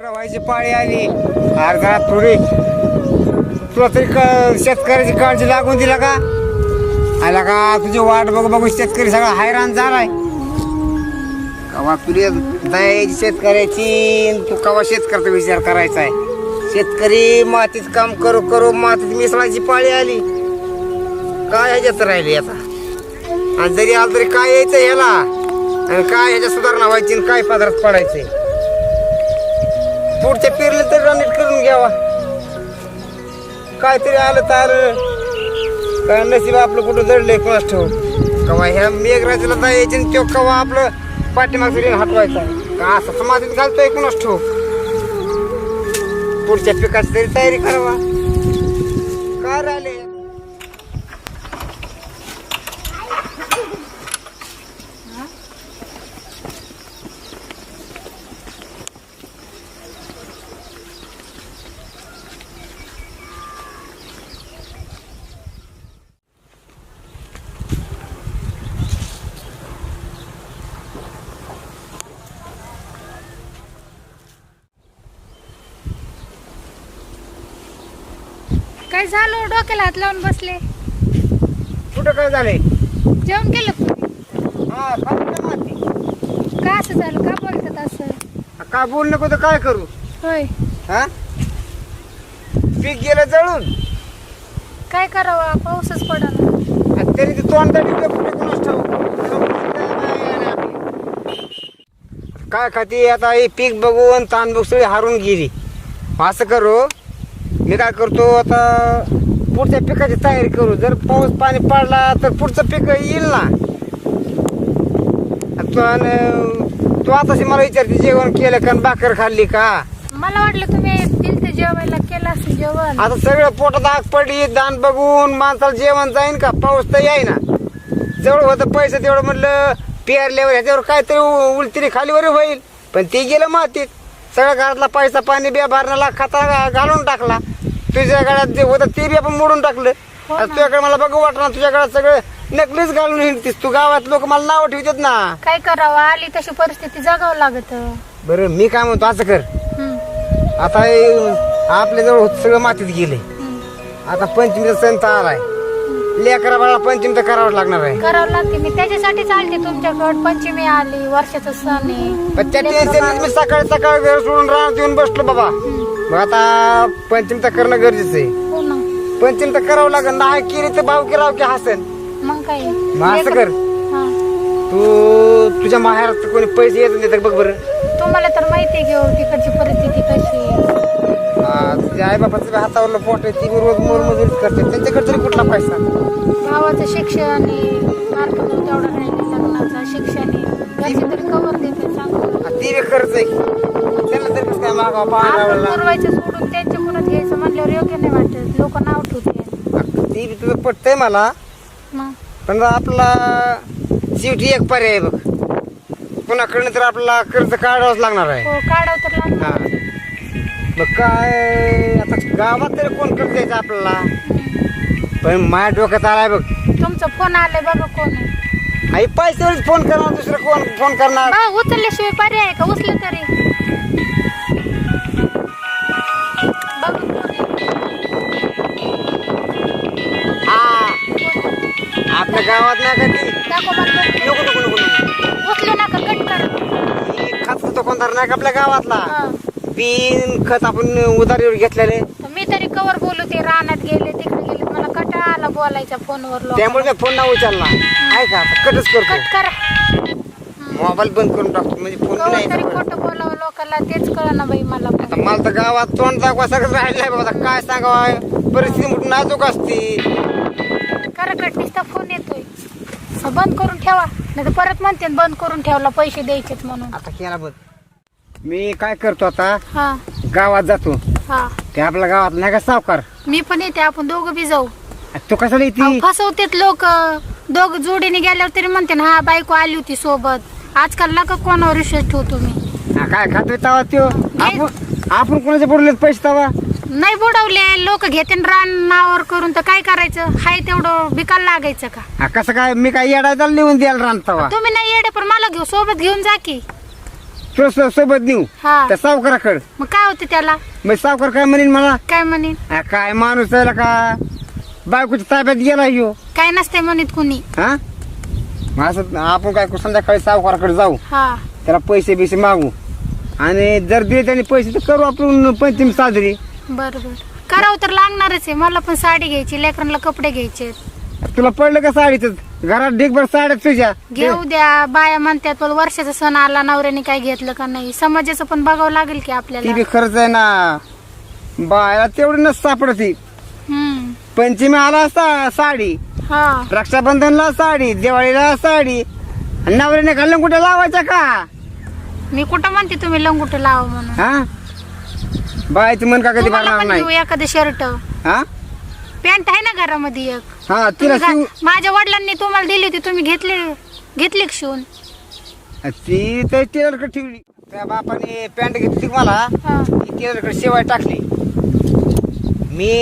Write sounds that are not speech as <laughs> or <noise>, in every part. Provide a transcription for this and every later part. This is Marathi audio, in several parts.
रवायची पाळी आली. अर्धा थोडी तुला तरी शेतकऱ्याची काळजी लागून दिला का? आला का? तुझी वाट बघ बघू शेतकरी सगळा हैराण झालाय. कवा तुझी दयाची शेतकऱ्याची तू कवा शेतकऱ्याचा विचार करायचा आहे शेतकरी मातीत काम करू करू मातीत मिसळाची पाळी आली. काय ह्याच्यात राहिली आता? आणि जरी आलं तरी काय यायचं ह्याला? आणि काय ह्याच्या सुधारणा व्हायची आणि काय पदार्थ पडायचे? पुढच्या पेरले तरी नीट करून घ्यावा. काहीतरी आलं तर आलं. काय नशीब आपलं कुठं जडलंय कोणास ठेव कवा ह्या मेघराजाला जायचे आणि तो कवा आपलं पाठीमागचं हटवायचा? का असं समाजात घालतोय कोणास ठेव पुढच्या पिकाची तरी तयारी करावा. काय राहिले काय झालं? डोक्याला हात लावून बसले. कुठं काय झालंय? जेवण केलं का? हा खाली का माती का असं झालं? का बोलतात असं? काय बोल नको तर काय करू? होय. हा? पीक गेलं जळून. काय करावं? पाऊसच पडा आणि तरी ते तोंड कुठे कोणाच ठेव. काय खाती? आता हे पीक बघून ताण बघ सगळी हारून गेली. असं करू मी काय करतो आता पुढच्या पिकाची तयारी करू. जर पाऊस पाणी पडला तर पुढचं पीक येईल ना? तू आणि- तू आताशी मला विचारते जेवण केलं का आणि भाकर खाल्ली का? मला वाटलं तुम्ही दिल ते जेवायला केलं असं जेवण. आता सगळं पोटात आग पडली दान बघून माणसाला जेवण जाईन का? पाऊस तर येईना जवळ होतं पैसे तेवढं म्हणलं पेरल्यावर ह्याच्यावर काहीतरी उ- उलटिरी खालीवर होईल. पण ते गेलं मातीत. सगळ्या घरातला पैसा पाणी बिया भरण्याला खाता घा- घालून टाकला. तुझ्या घरात जे होतं ते बी आपण मोडून टाकलं. हो आता. तुझ्याकडे मला बघू वाटणार तुझ्या घरात सगळं नकलीच घालून हिंडतीस तू. गावात लोक मला नाव ठेवतात ना. काय करावं? आली तशी परिस्थिती जगावं लागत. बरं मी काय म्हणतो असं कर. आता हे आपल्या जवळ सगळं मातीत गेले. आता पंचमीचा सण तर आलाय. लेकरा बाळा पंचमी तर करावं लागणार आहे. करावं लागते. मी त्याच्यासाठी चालते तुमच्याकडे. पंचमी आली वर्षाचा सण आहे. पण त्या टेन्शन मी सकाळी सकाळी घर सोडून राहणार येऊन बसलो बाबा. मग आता पंचमी तर करणं गरजेचं आहे. हो ना. पंचमी तर करावं लागेल. नाही केली तर भाऊ की राव की हसन. मग काय? मग असं कर. हा. तू तुझ्या माहेरात कोणी पैसे येत नाही तर बघ बरं. तुम्हाला तर माहिती आहे घेऊ तिकडची परिस्थिती कशी आहे. हा, तुझ्या आई बापाचं हातावरलं पोट आहे ती रोज मोलमजुरीच करते. त्यांच्याकडे तरी कुठला पैसा? भावाचं शिक्षण आहे. मार्क तेवढा नाही लग्नाचा शिक्षण आहे. घरचे तरी कवर देते हा, ती बी खर्च आहे. त्यांना तरी मागावं आपण पाहायला पुरवायचं सोडून त्यांच्याकडून घ्यायचं म्हणल्यावर योग्य नाही वाटत. लोक नाव ठेवते ती बी तुझं पटतंय मला. मग? पण आपला शेवटी एक पर्याय बघ. कुणाकडनं तर आपल्याला कर्ज काढावंच लागणार आहे. हो काढावं तर लागणार. मग काय आता गावात तरी कोण कर्ज द्यायचं आपल्याला? पण माझ्या डोक्यात आलाय बघ. तुमचा फोन आलाय बघा कोण आहे. आई पैशावरच फोन करणार दुसरं कोण फोन करणार? बा उचलल्याशिवाय पर्याय आहे का? उचल तरी. आपल्या गावात नाही का ती. नको नको नको नको. उचलू नका कट करा. ती खत दुकानदार नाही का आपल्या गावातला. बिन खत आपण उधारीवर घेतलेले. मी तरी कवर बोलू ते रानात गेले तिकडे गेले मला कटाळा आला बोलायचा फोनवर त्यामुळे मी फोन नाही उचलला ऐका आता कटच करतो. कट करा. मोबाईल बंद करून टाकतो म्हणजे फोन कवर नाही तरी येत. खोटं बोलावं लोकांना तेच कळना बाई मला. पण. आता मला तर गावात तोंड दाखवा सगळं राहिलंय बाबा आता काय सांगावं? परिस्थिती मोठी नाजूक असते. करा कट नुसता फोन येतोय. बंद करून ठेवा. नाही तर परत म्हणते बंद करून ठेवला पैसे द्यायचेत म्हणून. आता केला बंद. मी काय करतो आता? हा. गावात जातो. हा. ते आपल्या गावात नाही का सावकार? मी पण येते आपण दोघं बी जाऊ. तू कशाला येते? फसवतेत लोक. दोघ जोडीने गेल्यावर तरी म्हणते ना हा बायको आली होती सोबत. आजकाल नका कोणावर विश्वास ठेवतो मी हा, काय खातोय तवा त्यो? आपण आपण कोणाच्या पैसे तवा? नाही बुडवले लोक घेते रान नावावर करून तर काय करायचं? हाय तेवढं बिकायला लागायचं का? हा, कसं काय? मी काय येडायला लिहून द्यायला राहतवा तुम्ही नाही येडे पण मला घेऊ सोबत घेऊन जा की. तो सो- सोबत नेऊ? हा. त्या सावकाराकडे? मग काय होते त्याला? मग सावकार काय म्हणेन मला? काय म्हणेन हा, काय माणूस आहे का? बायकोच्या ताब्यात गेला ह्यो. काय नसते म्हणत कुणी. हा? मग असं आपण काय करू, संध्याकाळी सावकाराकडे जाऊ. हा. त्याला पैसे बिसे मागू. आणि जर दिले त्याने पैसे तर करू आपण पंचमी साजरी. बर बर करावं तर लागणारच आहे. मला पण साडी घ्यायची लेकरांना कपडे घ्यायचे तुला पडलं का साडीच? घरात ढेकभर साड्या तुझ्या. घेऊ द्या. बाया म्हणतात पण वर्षाचा सण आला नवऱ्याने काय घेतलं का नाही? समाजाचं पण बघावं लागेल की ती आपल्याला बी खर्च आहे ना. बायला तेवढी नस सापडती हम्म. पंचमी आला असता साडी. हा. रक्षाबंधनला साडी दिवाळीला साडी. आणि नवऱ्याने घालून कुठे लावायच्या का? मी कुठं म्हणते तुम्ही लंगुट लावा म्हणून? हा? बायचं मन का कधी तुम्हाला भरणार पण नाही. घेऊ एखादं शर्ट हा? पॅन्ट आहे ना घरामध्ये एक. हा तिला तुम्ही शिव घा- माझ्या वडिलांनी तुम्हाला दिली होती तुम्ही घेतली घेतली का शिवून? ती तर टेलरकडे ठेवली. त्या बापाने पॅन्ट घेतली मला. हा. ती टेलरकडे शेवाय टाकली. मी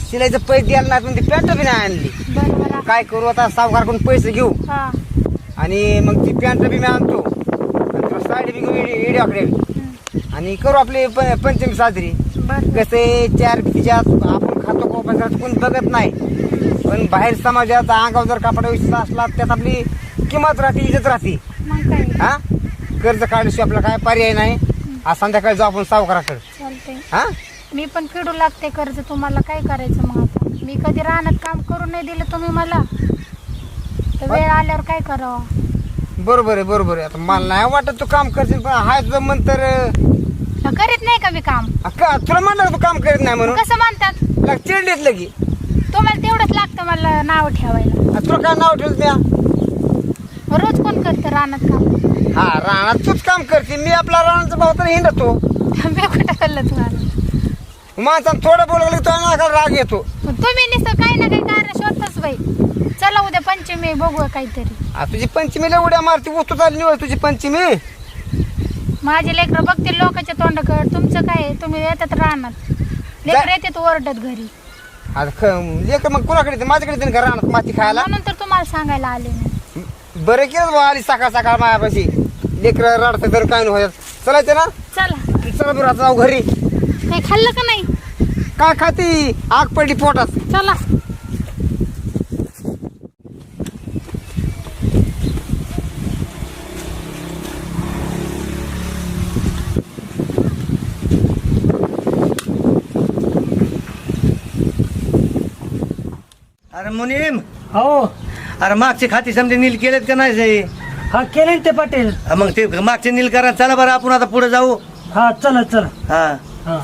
शिलाईचं पैसे द्यायला नाही पण ती पॅन्ट बी नाही आणली. काय करू आता सावकारकडून पैसे घेऊ. हा. आणि मग ती पॅन्ट बी मी आणतो. आणि तुला साडी बी घेऊ इडियाकडे हम्म. आणि करू आपली प- पंचमी साजरी. बरं. कसे चार भीतीच्यात आपण खातो कोण कोण बघत नाही. पण बाहेर समाजात अंगावर जर कापडा विषय असला त्यात आपली किंमत राहते इज्जत राहते. मग काय? हा? कर्ज काढल्याशिवाय आपला काय पर्याय नाही. आज संध्याकाळी जाऊ आपण सावकाराकडे. चालतंय. हा? मी पण फेडू लागते कर्ज तुम्हाला काय करायचं मग आता? मी कधी रानात काम करून नाही दिलं तुम्ही मला. तर वेळ आल्यावर काय करावं? बरोबर आहे बरोबर आहे. आता मला नाही वाटत तू काम करशील पण हाय जमन तर करीत नाही का मी काम? का? तुला म्हणलं तू काम करीत नाही म्हणून. कसं म्हणतात? लाग चिडलीच लगी तुम्हाला तेवढंच लागतं मला नाव ठेवायला. आ, तुला काय नाव ठेवलं म्या मग रोज कोण करतं रानात काम? हा रानात तूच काम करते मी आपला रानाचा भाव तर हिंडतो. मी कुठं कळलं तुम्हाला माणसानं थोडं बोलवलं की राग येतो. मग तुम्ही नुसतं काही ना काही कारण शोधताच बाई. चला उद्या पंचमी बघूया काहीतरी. आ, तुझी पंचमीला उड्या मारती वस्तू चालली तुझी पंचमी. माझे लेकरं बघतील लोकांच्या तोंडाकडे. तुमचं काय आहे? तुम्ही येतात रानात लेकर येतात ओरडत घरी. आता ख- लेकर मग कुणाकडे येते? माझ्याकडे येते ना माती खायला? म्हणून तर तुम्हाला सांगायला आले मी. बरं केलं बा आली सकाळ सकाळ मायापाशी. लेकर रडतं तर काय नाही होत. चलायचं ना. चला. चला बरं आता जाऊ घरी. काही खाल्लं का नाही? काय खाती? आग पडली पोटात. चला. अरे मुनीम. हो. अरे मागचे खाती समजे नील केलेत का नाही ते? हा केले ते पाटील. हा, मग ते मागचे नील करा चला बरं आपण आता पुढे जाऊ. हा चला चला. हा. हा.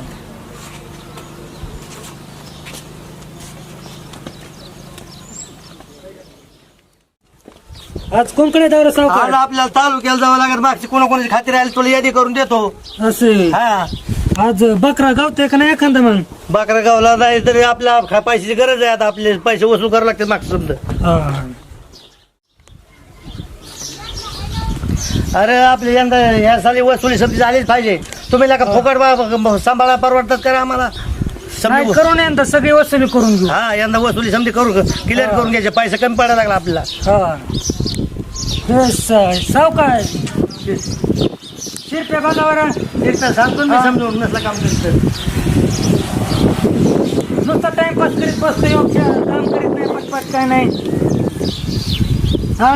आज कोणकडे दौरा आज सावकार? आपल्याला तालुक्याला जावं लागेल. मागचे कोणाकोणाची खाती राहील तुला यादी करून देतो. असे. हा. आज बकरा गावतोय का नाही एखादा मग? बाकरा गावला नाही तरी आपल्या खा- पैशाची गरज आहे आता आपले पैसे वसूल करावे लागतात मागचे समजा. हा. अरे आपले यंदा ह्या साली वसुली समजी झालीच पाहिजे. तुम्ही का फुकट बा- सांभाळा परवडतात करा आम्हाला? नाही करून यंदा सगळी वसुली करून घेऊ. हा यंदा वसुली समजी करू क्लिअर करून घ्यायचे. पैसे कमी पडायला लागला आपल्याला. हा. हे स- शिरप्या बघावर एक तर सांगतो मी समजून नसलं काम करतं नुसता टाइमपास करीत बसतो योग्य काम करीत नाही पटपट काय नाही. हा?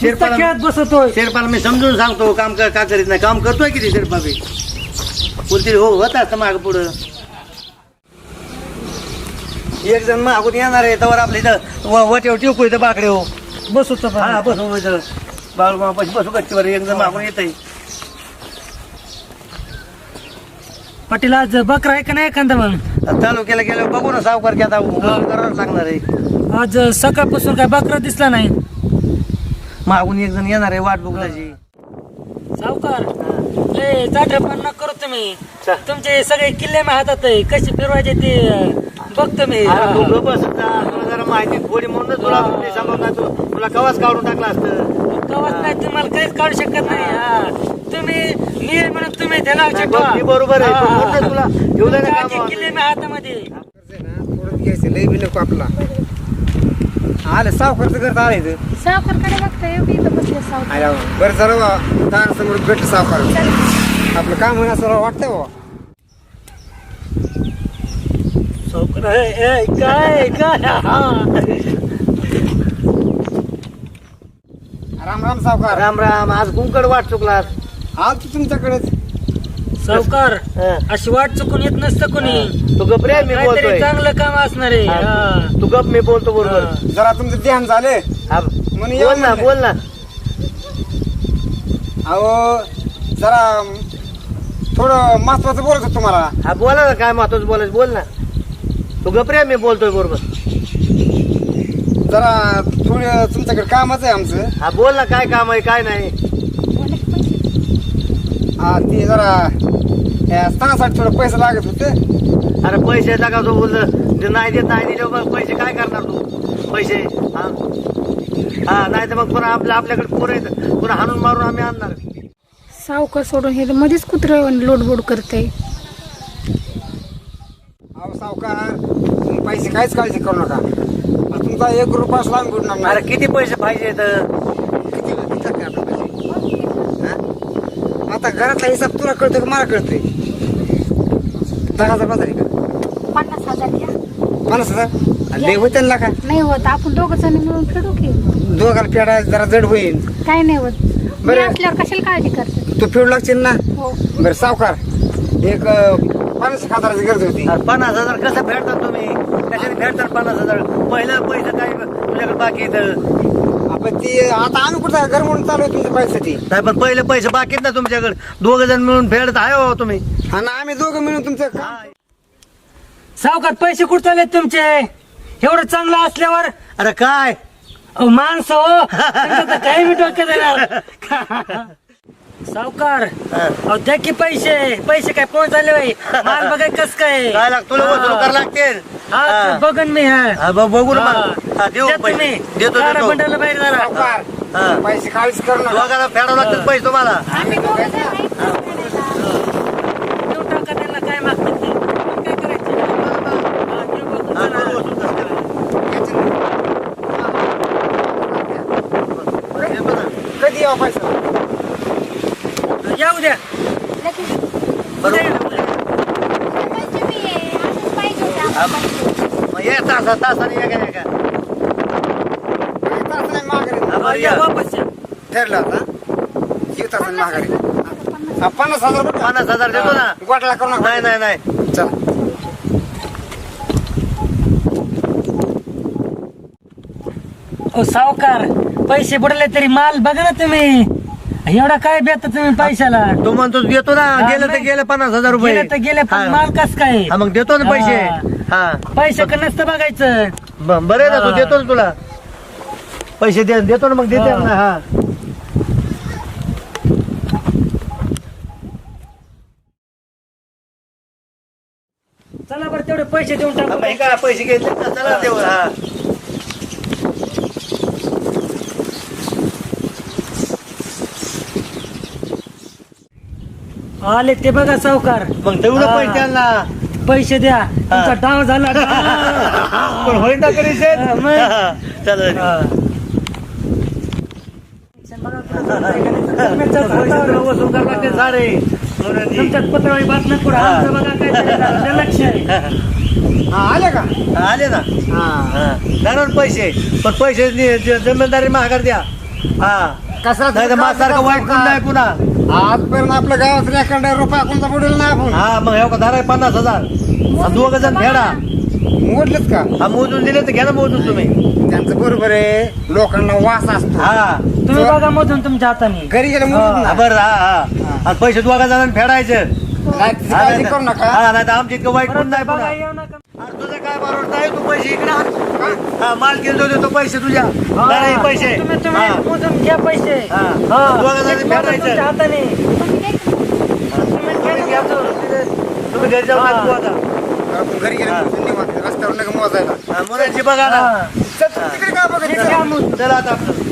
शिरपाला खेळत बसतोय. शेरपाला मी समजून सांगतो काम कर का करीत नाही. काम करतोय किती शेरपा बी? बोलतील हो होत असतं माग पुढं. एक जण मागून येणार आहे तर आपल्या इथं वटेव टिकू इथं बाकडे हो. बसतो हा बसू इथं. बाळूमापाशी बसू गच्चीवर एक जण मागून येत पाटील आज बकरा आहे का नाही एखादा मग? तालुक्याला गेलो बघू ना सावकार की आता करायला सांगणार आहे. आज सकाळपासून काय बकरा दिसला नाही. मागून एक जण येणार आहे वाट बघण्याची. सावकार लय करू तुम्ही. चा. तुमचे सगळे किल्ले माझ्या हातात आहे. कसे फिरवायचे ते अं, बघतो मी. अरे तू गप्प. माहिती थोडी म्हणून तुला सांगून नाही तू- तुला कवाच काढून टाकला असतं. कवच नाही तुम्हाला काहीच काढू शकत नाही. हा. तुम्ही मी आहे म्हणून तुम्ही त्याला नाही, बघ, मी बरोबर आहे. पण तुला ठेवलंय ना कामावर. किल्ले मी हातामध्ये. थोडं घ्यायचं लई बी नको आपला आलं सावकारचं करता आलं इथं. सावकारकडे बघता एवढी इथं बसले सावकार? आल्या बरं झालं बा सावकार. आपलं काम होणं असं वाटतंय काय काय हा. राम राम सावकार. राम राम. आज कुंकड वाट चुकलास आल तू तुमच्याकडेच? सावकार हा. अशी वाट चुकून येत नसतं कोणी. तू गप रे मी काहीतरी बोलतोय. चांगलं काम असणार आहे. हा. तू गप मी बोलतो बरोबर. हा. जरा तुमचं ध्यान झाले. हा, म्हणून बोल ना म्हणलं. बोल ना. अहो जरा थोडं महत्वाचं बोलत होतो तुम्हाला. हा बोला ना काय महत्वाचं बोलायचं बोल ना. तू गप रे मी बोलतोय बरोबर. जरा थोडं तुमच्याकडे कामच आहे आमचं. हा बोल ना काय काम आहे काय नाही. बोला. हा ते जरा या स्थानासाठी थोडं पैसे लागत होते. अरे पैसे टाका तो बोललं ते नाही देत नाही दिले मग पैसे काय करणार तू? पैसे हा? हा नाही तर मग पुन्हा आपल्या आपल्याकडे पुरे पुन्हा हाणून मारून आम्ही आणणार. सावकार सोडून हे मध्येच कुत्र लोडबोड करते अहो सावकार पैसे काहीच काळजी करू नका. आता तुमचा एक रुपया असला आम्ही बुडणार अरे नाही किती पैसे पाहिजे तर किती आपण पैसे? हा? आता घरातला हिसाब तुला कळतोय का मला कळतोय? दहा हजार बाजार आहे का? पन्नास हजार घ्या पन्नास हजार? लय होते ना का? नाही होत आपण दोघ जण मिळून फेडू की. दोघाला पेडा जरा जड होईल. काय नाही होत. मी बरं. असल्यावर कशाला काळजी करते? तू फेडू लागशील ना? हो. बरं सावकार एक अं, पन्नास एक हजाराची गरज होती. अरे पन्नास हजार कसं फेडतात तुम्ही? कशाने फेडतात पन्नास हजार. पहिलं पैसे काय तुझ्याकडे बाकी येतं आपण ती आता आम्ही कुठं घर म्हणून चालू आहे तुमच्या पैशासाठी नाही पण पहिले पैसे बाकी आहेत ना तुमच्याकडे. दोघ जण मिळून फेडत आहे हो तुम्ही. आणि आम्ही दोघं मिळून तुमचं काम सावकार पैसे कुठं चालले तुमचे? एवढं चांगलं असल्यावर? अरे काय? अहो, माणसं हो. तर काही मी डोक्यात येणार सावकार. अहो द्या की पैसे. पैसे काय पोहोच झाले बाई. माल बघाय कस काय. काय लाग तुला वसूल करावं लागतील. हा. बघन मी हा हा, ब- बघू ना. मग. हा, देऊ द्या पैसे तुम्ही. देतो बंडल बाहेर सावकार हा. पैसे काळीच करू नका फेडावं लागतील पैसे तुम्हाला आम्ही दोघं जण. देऊ टाका त्यांना काय मागतात ते मग काय करायचं हा, देऊ बघू हा, चला. करू वसूल कसं करायचं. बरं, देतो ना. कधी यावं पैसा येऊ द्या लगेच. उद्या. पैसे बी आहे. असंच पाहिजे होते हा. आम्हाला पैसे. मग ये तासा तासाने ये का, ये का. तास नाही माघारी बरं, या या. वापस या ठरलं आता जीव तास नाही माघारी पन्नास हजार रुपये पन्नास हजार देतो ना गोटला करू नका नाही नाही नाही चला ओ सावकार पैसे बुडले तरी माल बघा ना तुम्ही एवढा काय बेता तुम्ही पैशाला तो म्हणतो देतो ना गेलं तर. गेलं पन्नास हजार रुपये गेले तर गेले पण हा. माल कस काय मग देतो ना पैसे हा. पैसे का नसतं बघायचं? ब- बरं आहे ना तू हा. देतो ना तुला. पैसे दे देतो ना मग देते हा. ना हा. चला बरं तेवढे पैसे देऊन हा, टाकू काय पैसे घेतले ना चला देऊ हा. आले ते बघा सावकार. मग तेवढं हा. पैसे त्यांना पैसे द्या. तुमचा डाव झाला पण <laughs> होईल ना कधी शेत? हा, मग. <laughs> हा, चला. हा. पैसे तुला वसूल करावं लागते साडे म्हणून ती. तुमच्यात पत्रावळी बातम्या पुढे हा. आमचं बघा काय तरी जरा लक्ष आहे हा आले का? आले ना. हा. हा. पैसे. पण पैसे नि- ज- जमीनदारी महागार द्या. हा. कसा नाही तर माझ्यासारखं वाईट कोण नाही पुन्हा. आजपर्यंत आपल्या गावात एखादा रुपया कोणता बुडेल ना आपण. हा मग हे धरा पन्नास हजार. दोघ जण फेडा. मोडलेत का? हा मोजून दिले तर घ्या ना मोजून तुम्ही. त्यांचं बरोबर आहे. लोकांना वास असतो. हा. तुम्ही बघा मधून तुमच्या हाताने. घरी गेले हा, मोडून बरं हा हा. आणि पैसे दोघा जणांनी फेडायचं. नाही हा, काळजी करू नका. हा, नाही तर आमच्या इतकं वाईट कोण नाही बघा. येऊ नका. तुझं काय बरोबर नाही तू पैसे इकडे आण. हा माल किलो देतो पैसे तुझ्या जरा हे पैसे तुम्ही हा. मोजून घ्या पैसे हा. हा. दोघं जणांनी मोजून फेडायचं. तुमच्या हाताने तुम्ही घ्या तुम्ही. तो. तुम्ही घरी जाऊ नका तू आता आपण घरी गेले मोजून निवांत. रस्त्यावर नका मोजायला हा, मुलांची बघा ना हा. चल, तू तिकडे काय बघत हे घ्या मोजून. चला आता आपलं